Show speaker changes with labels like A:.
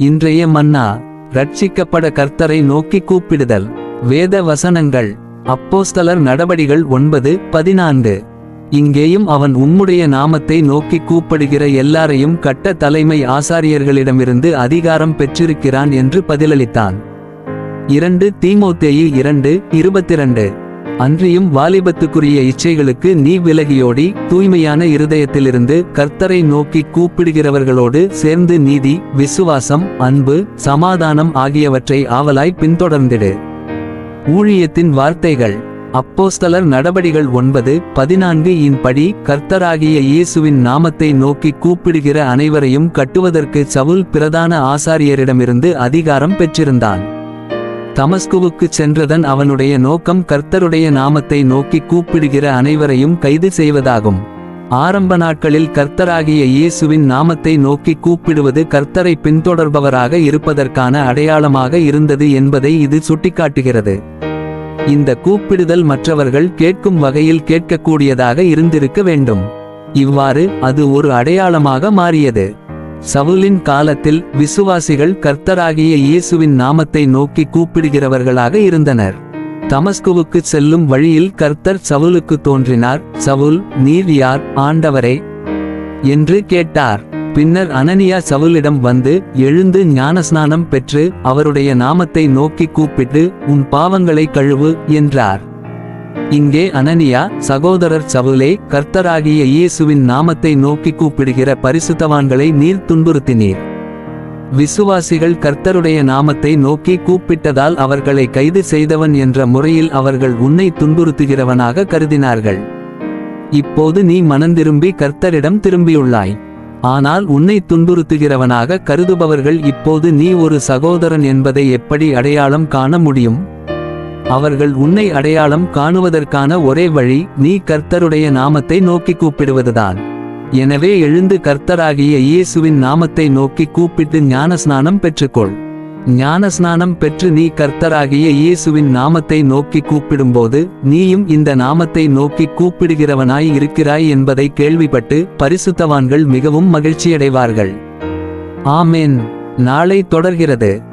A: இன்றைய மன்னா ரட்சிக்கப்பட கர்த்தரை நோக்கி கூப்பிடுதல். வேத வசனங்கள். அப்போஸ்தலர் நடபடிகள் ஒன்பது பதினான்கு. இங்கேயும் அவன் உம்முடைய நாமத்தை நோக்கி கூப்பிடுகிற எல்லாரையும் கட்ட தலைமை ஆசாரியர்களிடமிருந்து அதிகாரம் பெற்றிருக்கிறான் என்று பதிலளித்தான். இரண்டு தீமோத்தேயு இரண்டு இருபத்திரண்டு. அன்றியும் வாலிபத்துக்குரிய இச்சைகளுக்கு நீ விலகியோடி தூய்மையான இருதயத்திலிருந்து கர்த்தரை நோக்கி கூப்பிடுகிறவர்களோடு சேர்ந்து நீதி விசுவாசம் அன்பு சமாதானம் ஆகியவற்றை ஆவலாய் பின்தொடர்ந்திடு. ஊழியத்தின் வார்த்தைகள். அப்போஸ்தலர் நடபடிகள் ஒன்பது பதினான்கு இன்படி கர்த்தராகிய இயேசுவின் நாமத்தை நோக்கி கூப்பிடுகிற அனைவரையும் கட்டுவதற்கு சவுல் பிரதான ஆசாரியரிடமிருந்து அதிகாரம் பெற்றிருந்தான். தமஸ்குவுக்கு சென்றதன் அவனுடைய நோக்கம் கர்த்தருடைய நாமத்தை நோக்கி கூப்பிடுகிற அனைவரையும் கைது செய்வதாகும். ஆரம்ப நாட்களில் கர்த்தராகிய இயேசுவின் நாமத்தை நோக்கி கூப்பிடுவது கர்த்தரை பின்தொடர்பவராக இருப்பதற்கான அடையாளமாக இருந்தது என்பதை இது சுட்டிக்காட்டுகிறது. இந்த கூப்பிடுதல் மற்றவர்கள் கேட்கும் வகையில் கேட்கக்கூடியதாக இருந்திருக்க வேண்டும். இவ்வாறு அது ஒரு அடையாளமாக மாறியது. சவுலின் காலத்தில் விசுவாசிகள் கர்த்தராகிய இயேசுவின் நாமத்தை நோக்கி கூப்பிடுகிறவர்களாக இருந்தனர். தமஸ்குவுக்கு செல்லும் வழியில் கர்த்தர் சவுலுக்கு தோன்றினார் சவுல் நீர் யார் ஆண்டவரே என்று கேட்டார். பின்னர் அனனியா சவுலிடம் வந்து எழுந்து ஞானஸ்நானம் பெற்று அவருடைய நாமத்தை நோக்கி கூப்பிட்டு உன் பாவங்களை கழுவு என்றார். இங்கே அனனியா சகோதரர் சவுலே கர்த்தராகிய இயேசுவின் நாமத்தை நோக்கி கூப்பிடுகிற பரிசுத்தவான்களை நீர் துன்புறுத்தினீர். விசுவாசிகள் கர்த்தருடைய நாமத்தை நோக்கி கூப்பிட்டதால் அவர்களை கைது செய்தவன் என்ற முறையில் அவர்கள் உன்னை துன்புறுத்துகிறவனாக கருதினார்கள். இப்போது நீ மனந்திரும்பி கர்த்தரிடம் திரும்பியுள்ளாய். ஆனால் உன்னை துன்புறுத்துகிறவனாக கருதுபவர்கள் இப்போது நீ ஒரு சகோதரன் என்பதை எப்படி அடையாளம் காண முடியும்? அவர்கள் உன்னை அடையாளம் காணுவதற்கான ஒரே வழி நீ கர்த்தருடைய நாமத்தை நோக்கி கூப்பிடுவதுதான். எனவே எழுந்து கர்த்தராகிய இயேசுவின் நாமத்தை நோக்கி கூப்பிட்டு ஞானஸ்நானம் பெற்றுக்கொள். ஞானஸ்நானம் பெற்று நீ கர்த்தராகிய இயேசுவின் நாமத்தை நோக்கி கூப்பிடும்போது நீயும் இந்த நாமத்தை நோக்கி கூப்பிடுகிறவனாய் இருக்கிறாய் என்பதை கேள்விப்பட்டு பரிசுத்தவான்கள் மிகவும் மகிழ்ச்சியடைவார்கள். ஆமேன். நாளை தொடர்கிறது.